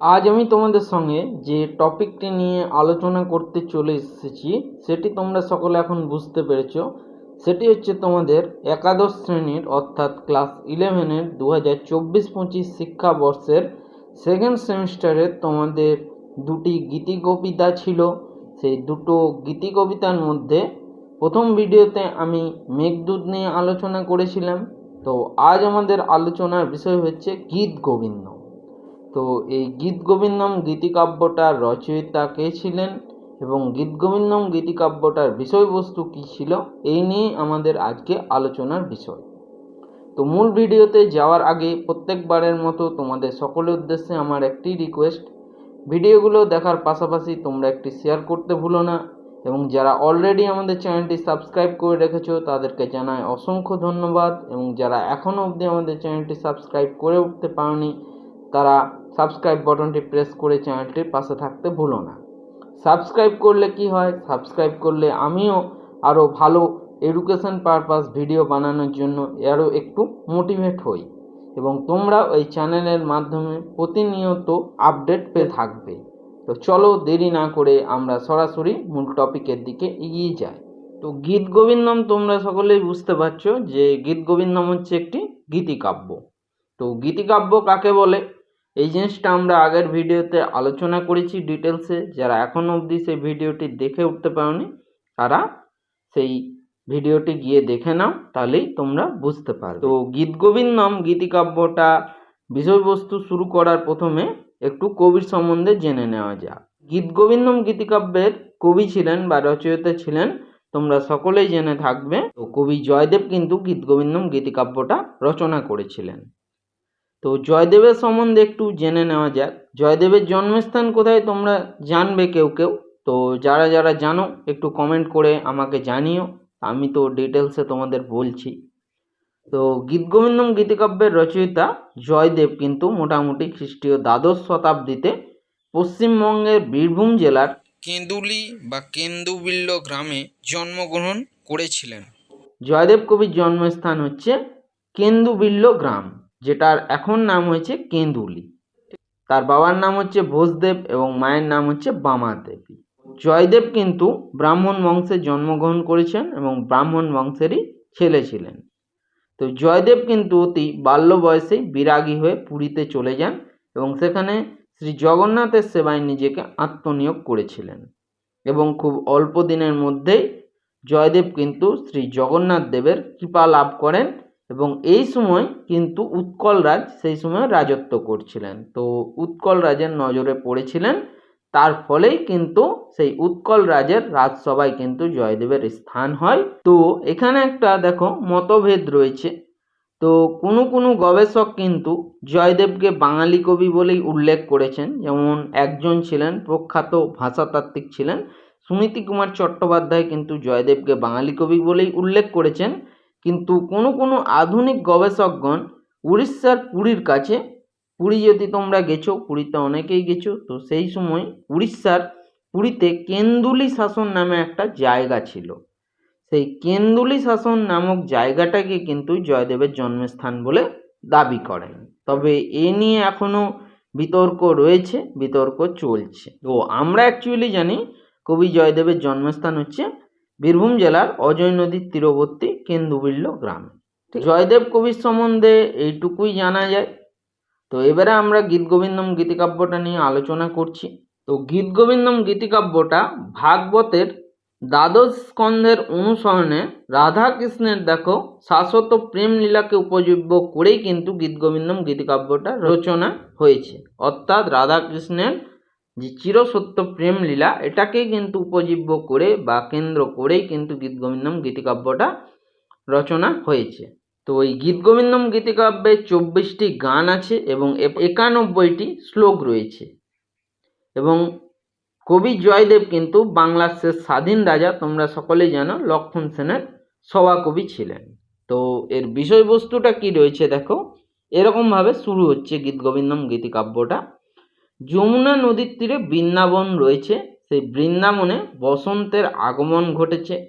আজ আমি তোমাদের সঙ্গে যে টপিকটি নিয়ে আলোচনা করতে চলে এসেছি, সেটি তোমরা সকলে এখন বুঝতে পেরেছ। সেটি হচ্ছে তোমাদের একাদশ শ্রেণির, অর্থাৎ ক্লাস ইলেভেনের দু হাজার চব্বিশ পঁচিশ শিক্ষাবর্ষের সেকেন্ড সেমিস্টারের তোমাদের দুটি গীতি কবিতা ছিল। সেই দুটো গীতি কবিতার মধ্যে প্রথম ভিডিওতে আমি মেঘদূত নিয়ে আলোচনা করেছিলাম। তো আজ আমাদের আলোচনার বিষয় হচ্ছে গীত গোবিন্দ। তো এই গীত গোবিন্দম গীতিকাব্যটার রচয়িতা কে ছিলেন এবং গীত গোবিন্দম গীতিকাব্যটার বিষয়বস্তু কী ছিল, এই নিয়ে আমাদের আজকে আলোচনার বিষয়। তো মূল ভিডিওতে যাওয়ার আগে প্রত্যেকবারের মতো তোমাদের সকলের উদ্দেশ্যে আমার একটি রিকোয়েস্ট ভিডিওগুলো দেখার পাশাপাশি তোমরা একটি শেয়ার করতে ভুলো না এবং যারা অলরেডি আমাদের চ্যানেলটি সাবস্ক্রাইব করে রেখেছো, তাদেরকে জানাই অসংখ্য ধন্যবাদ এবং যারা এখনও অবধি আমাদের চ্যানেলটি সাবস্ক্রাইব করে উঠতে পারোনি, তারা সাবস্ক্রাইব বাটনটি প্রেস করে চ্যানেলটির পাশে থাকতে ভুলো না। সাবস্ক্রাইব করলে কি হয়? সাবস্ক্রাইব করলে আমিও আরও ভালো এডুকেশন পারপাস ভিডিও বানানোর জন্য আরও একটু মোটিভেট হই এবং তোমরা ওই চ্যানেলের মাধ্যমে প্রতিনিয়ত আপডেট পেয়ে থাকবে। তো চলো দেরি না করে আমরা সরাসরি মূল টপিকের দিকে এগিয়ে যাই। তো গীত গোবিন্দম তোমরা সকলেই বুঝতে পারছ যে গীত গোবিন্দম হচ্ছে একটি গীতিকাব্য। তো গীতিকাব্য কাকে বলে? এই জিনিসটা আমরা আগের ভিডিওতে আলোচনা করেছি ডিটেলসে। যারা এখনও অবধি সেই ভিডিওটি দেখে উঠতে পারোনি, তারা সেই ভিডিওটি গিয়ে দেখে নাও, তাহলেই তোমরা বুঝতে পারবে। তো গীত গোবিন্দম গীতিকাব্যটা বিষয়বস্তু শুরু করার প্রথমে একটু কবির সম্বন্ধে জেনে নেওয়া যাক। গীত গোবিন্দম গীতিকাব্যের কবি ছিলেন বা রচয়িতা ছিলেন, তোমরা সকলেই জেনে থাকবে। তো কবি জয়দেব কিন্তু গীত গোবিন্দম গীতিকাব্যটা রচনা করেছিলেন। তো জয়দেবের সম্বন্ধে একটু জেনে নেওয়া যাক। জয়দেবের জন্মস্থান কোথায় তোমরা জানবে কেউ কেউ। তো যারা যারা জানো একটু কমেন্ট করে আমাকে জানিও। আমি তো ডিটেলসে তোমাদের বলছি। তো গীত গোবিন্দম গীতিকাব্যের রচয়িতা জয়দেব কিন্তু মোটামুটি খ্রিস্টীয় দ্বাদশ শতাব্দীতে পশ্চিমবঙ্গের বীরভূম জেলার কেঁদুলি বা কেন্দুবিল্ল গ্রামে জন্মগ্রহণ করেছিলেন। জয়দেব কবির জন্মস্থান হচ্ছে কেন্দুবিল্ল গ্রাম। যেটার এখন নাম হয়েছে কেন্দুলি। তার বাবার নাম হচ্ছে ভোজদেব এবং মায়ের নাম হচ্ছে বামা দেবী জয়দেব কিন্তু ব্রাহ্মণ বংশে জন্মগ্রহণ করেছেন এবং ব্রাহ্মণ বংশেরই ছেলে ছিলেন। তো জয়দেব কিন্তু অতি বাল্য বয়সেই বিরাগী হয়ে পুরীতে চলে যান এবং সেখানে শ্রী জগন্নাথের সেবায় নিজেকে আত্মনিয়োগ করেছিলেন। এবং খুব অল্প দিনের মধ্যেই জয়দেব কিন্তু শ্রী জগন্নাথ দেবের কৃপা লাভ করেন এবং এই সময় কিন্তু উৎকল রাজ সেই সময় রাজত্ব করছিলেন। তো উৎকল রাজের নজরে পড়েছিলেন, তার ফলেই কিন্তু সেই উৎকল রাজের রাজসভায় কিন্তু জয়দেবের স্থান হয়। তো এখানে একটা দেখো মতভেদ রয়েছে। তো কোনো কোনো গবেষক কিন্তু জয়দেবকে বাঙালি কবি বলেই উল্লেখ করেছেন। যেমন একজন ছিলেন প্রখ্যাত ভাষাতাত্ত্বিক ছিলেন সুনীতি কুমার চট্টোপাধ্যায় কিন্তু জয়দেবকে বাঙালি কবি বলেই উল্লেখ করেছেন। কিন্তু কোনো কোনো আধুনিক গবেষকগণ উড়িষ্যার পুরীর কাছে, পুরী যদি তোমরা গেছো, পুরীতে অনেকেই গেছো, তো সেই সময় উড়িষ্যার পুরীতে কেন্দুলি শাসন নামে একটা জায়গা ছিল। সেই কেন্দুলি শাসন নামক জায়গাটাকে কিন্তু জয়দেবের জন্মস্থান বলে দাবি করেন। তবে এ নিয়ে এখনও বিতর্ক রয়েছে, বিতর্ক চলছে। তো আমরা অ্যাকচুয়ালি জানি কবি জয়দেবের জন্মস্থান হচ্ছে বীরভূম জেলার অজয় নদীর তীরবর্তী কেন্দুবিল্ল গ্রাম। জয়দেব কবির সম্বন্ধে এইটুকুই জানা যায়। তো এবারে আমরা গীত গোবিন্দম গীতিকাব্যটা নিয়ে আলোচনা করছি। তো গীত গোবিন্দম গীতিকাব্যটা ভাগবতের দ্বাদশ স্কন্ধের অনুসরণে রাধা কৃষ্ণের দেখো শাশ্বত প্রেম লীলাকে উপজীব্য করেই কিন্তু গীত গোবিন্দম গীতিকাব্যটা রচনা হয়েছে। অর্থাৎ রাধা কৃষ্ণের যে চিরসত্য প্রেম লীলা, এটাকেই কিন্তু উপজীব্য করে বা কেন্দ্র করেই কিন্তু গীত গোবিন্দম গীতিকাব্যটা রচনা হয়েছে। তো এই গীত গোবিন্দম গীতিকাব্যে চব্বিশটি গান আছে এবং একানব্বইটি শ্লোক রয়েছে। এবং কবি জয়দেব কিন্তু বাংলার শেষ স্বাধীন রাজা, তোমরা সকলেই জানো, লক্ষণ সেনের সভাকবি ছিলেন। তো এর বিষয়বস্তুটা কি রয়েছে দেখো, এরকমভাবে শুরু হচ্ছে গীত গোবিন্দম গীতিকাব্যটা। যমুনা নদীর তীরে বৃন্দাবন রয়েছে। সেই বৃন্দাবনে বসন্তের আগমন ঘটেছে।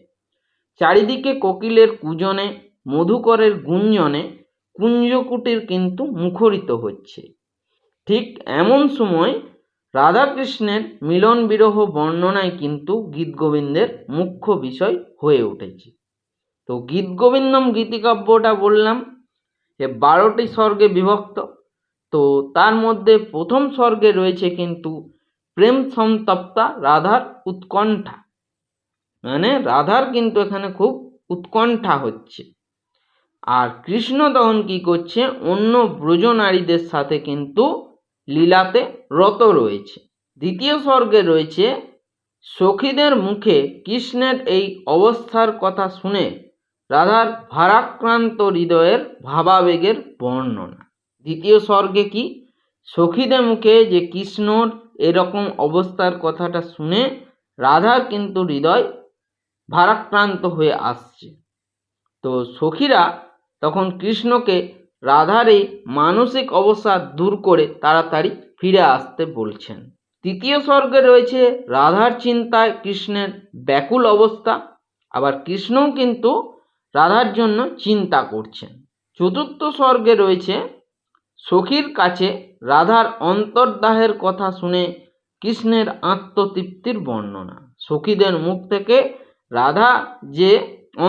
চারিদিকে কোকিলের কুজনে, মধুকরের গুঞ্জনে কুঞ্জকুটির কিন্তু মুখরিত হচ্ছে। ঠিক এমন সময় রাধাকৃষ্ণের মিলন বিরহ বর্ণনায় কিন্তু গীতগোবিন্দের মুখ্য বিষয় হয়ে উঠেছে। তো গীতগোবিন্দম গীতিকাব্যটা বললাম যে, বারোটি স্বর্গে বিভক্ত। তো তার মধ্যে প্রথম স্বর্গে রয়েছে কিন্তু প্রেম সন্তপ্তা রাধার উৎকণ্ঠা। মানে রাধার কিন্তু এখানে খুব উৎকণ্ঠা হচ্ছে। আর কৃষ্ণ তখন কি করছে, অন্য ব্রজ নারীদের সাথে কিন্তু লীলাতে রত রয়েছে। দ্বিতীয় স্বর্গে রয়েছে সখীদের মুখে কৃষ্ণের এই অবস্থার কথা শুনে রাধার ভারাক্রান্ত হৃদয়ের ভাবাবেগের বর্ণনা। দ্বিতীয় স্বর্গে কি? সখীদের মুখে যে কৃষ্ণর এরকম অবস্থার কথাটা শুনে রাধার কিন্তু হৃদয় ভারাক্রান্ত হয়ে আসছে। তো সখীরা তখন কৃষ্ণকে রাধার এই মানসিক অবস্থা দূর করে তাড়াতাড়ি ফিরে আসতে বলছেন। তৃতীয় স্বর্গে রয়েছে রাধার চিন্তায় কৃষ্ণের ব্যাকুল অবস্থা, আবার কৃষ্ণও কিন্তু রাধার জন্য চিন্তা করছেন। চতুর্থ স্বর্গে রয়েছে সখীর কাছে রাধার অন্তর্দাহের কথা শুনে কৃষ্ণের আত্মতৃপ্তির বর্ণনা। সখীদের মুখ থেকে রাধা যে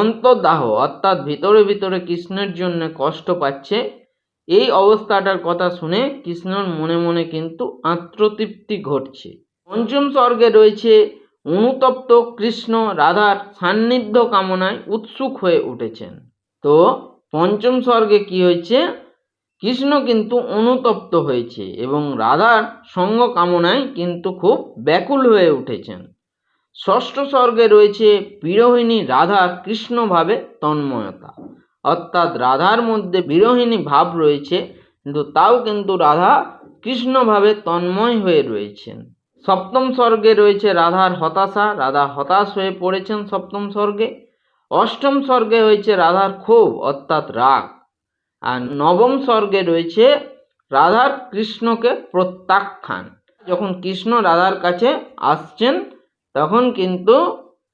অন্তর্দাহ, অর্থাৎ ভিতরে ভিতরে কৃষ্ণের জন্য কষ্ট পাচ্ছে, এই অবস্থাটার কথা শুনে কৃষ্ণর মনে মনে কিন্তু আত্মতৃপ্তি ঘটছে। পঞ্চম স্বর্গে রয়েছে অনুতপ্ত কৃষ্ণ রাধার সান্নিধ্য কামনায় উৎসুক হয়ে উঠেছেন। তো পঞ্চম স্বর্গে কি হয়েছে? কৃষ্ণ কিন্তু অনুতপ্ত হয়েছে এবং রাধার সঙ্গ কামনায় কিন্তু খুব ব্যাকুল হয়ে উঠেছেন। ষষ্ঠ স্বর্গে রয়েছে বিরোহিণী রাধা কৃষ্ণভাবে তন্ময়তা। অর্থাৎ রাধার মধ্যে বিরোহিণী ভাব রয়েছে, কিন্তু তাও কিন্তু রাধা কৃষ্ণভাবে তন্ময় হয়ে রয়েছেন। সপ্তম স্বর্গে রয়েছে রাধার হতাশা, রাধা হতাশ হয়ে পড়েছেন সপ্তম স্বর্গে। অষ্টম স্বর্গে হয়েছে রাধার ক্ষোভ, অর্থাৎ রাগ। আর নবম স্বর্গে রয়েছে রাধার কৃষ্ণকে প্রত্যাখ্যান। যখন কৃষ্ণ রাধার কাছে আসছেন, তখন কিন্তু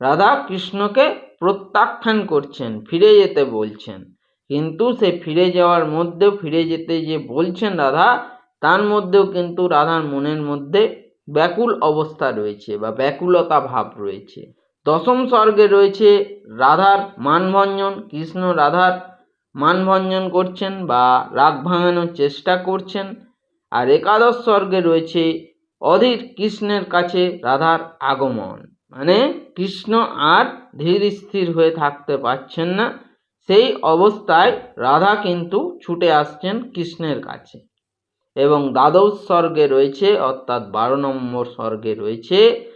রাধা কৃষ্ণকে প্রত্যাখ্যান করছেন, ফিরে যেতে বলছেন। কিন্তু সে ফিরে যাওয়ার মধ্যেও ফিরে যেতে যে বলছেন রাধা, তার মধ্যেও কিন্তু রাধার মনের মধ্যে ব্যাকুল অবস্থা রয়েছে বা ব্যাকুলতা ভাব রয়েছে। দশম স্বর্গে রয়েছে রাধার মানভঞ্জন, কৃষ্ণ রাধার মানভঞ্জন করছেন বা রাগ ভাঙানোর চেষ্টা করছেন। আর একাদশ স্বর্গে রয়েছে অধীর কৃষ্ণের কাছে রাধার আগমন। মানে কৃষ্ণ আর ধীর স্থির হয়ে থাকতে পারছেন না। সেই অবস্থায় রাধা কিন্তু ছুটে আসছেন কৃষ্ণের কাছে। এবং দ্বাদশ স্বর্গে রয়েছে, অর্থাৎ বারো নম্বর স্বর্গে রয়েছে,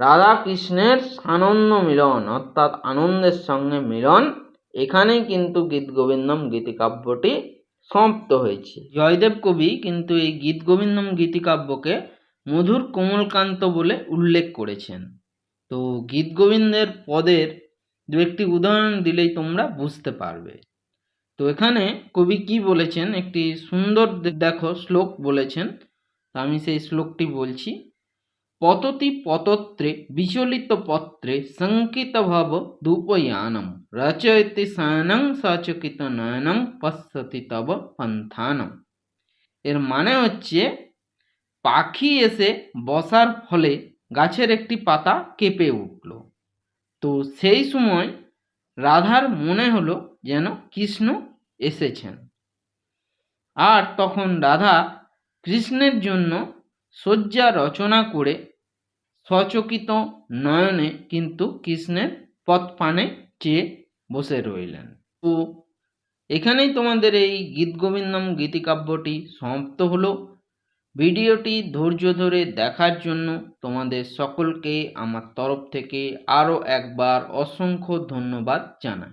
রাধা কৃষ্ণের সানন্দ মিলন, অর্থাৎ আনন্দের সঙ্গে মিলন এখানেই কিন্তু গীত গোবিন্দম গীতিকাব্যটি সমাপ্ত হয়েছে। জয়দেব কবি কিন্তু এই গীত গোবিন্দম গীতিকাব্যকে মধুর কোমলকান্ত বলে উল্লেখ করেছেন। তো গীত গোবিন্দের পদের দু একটি উদাহরণ দিলেই তোমরা বুঝতে পারবে। তো এখানে কবি কি বলেছেন? একটি সুন্দর দেখো শ্লোক বলেছেন। আমি সেই শ্লোকটি বলছি। পততি পতত্রে বিচলিত পত্রে শঙ্কিত ভব ধূপয়ানম রচয়তি সায়নং সচকিত নয়নম পশ্যতি তব পন্থানম এর মানে হচ্ছে পাখি এসে বসার ফলে গাছের একটি পাতা কেঁপে উঠল। তো সেই সময় রাধার মনে হলো যেন কৃষ্ণ এসেছেন। আর তখন রাধা কৃষ্ণের জন্য শয্যা রচনা করে সচকিত নয়নে কিন্তু কৃষ্ণের পথপানে চেয়ে বসে রইলেন। তো এখানেই তোমাদের এই গীত গোবিন্দম গীতিকাব্যটি সমাপ্ত হলো। ভিডিওটি ধৈর্য ধরে দেখার জন্য তোমাদের সকলকে আমার তরফ থেকে আরও একবার অসংখ্য ধন্যবাদ জানাই।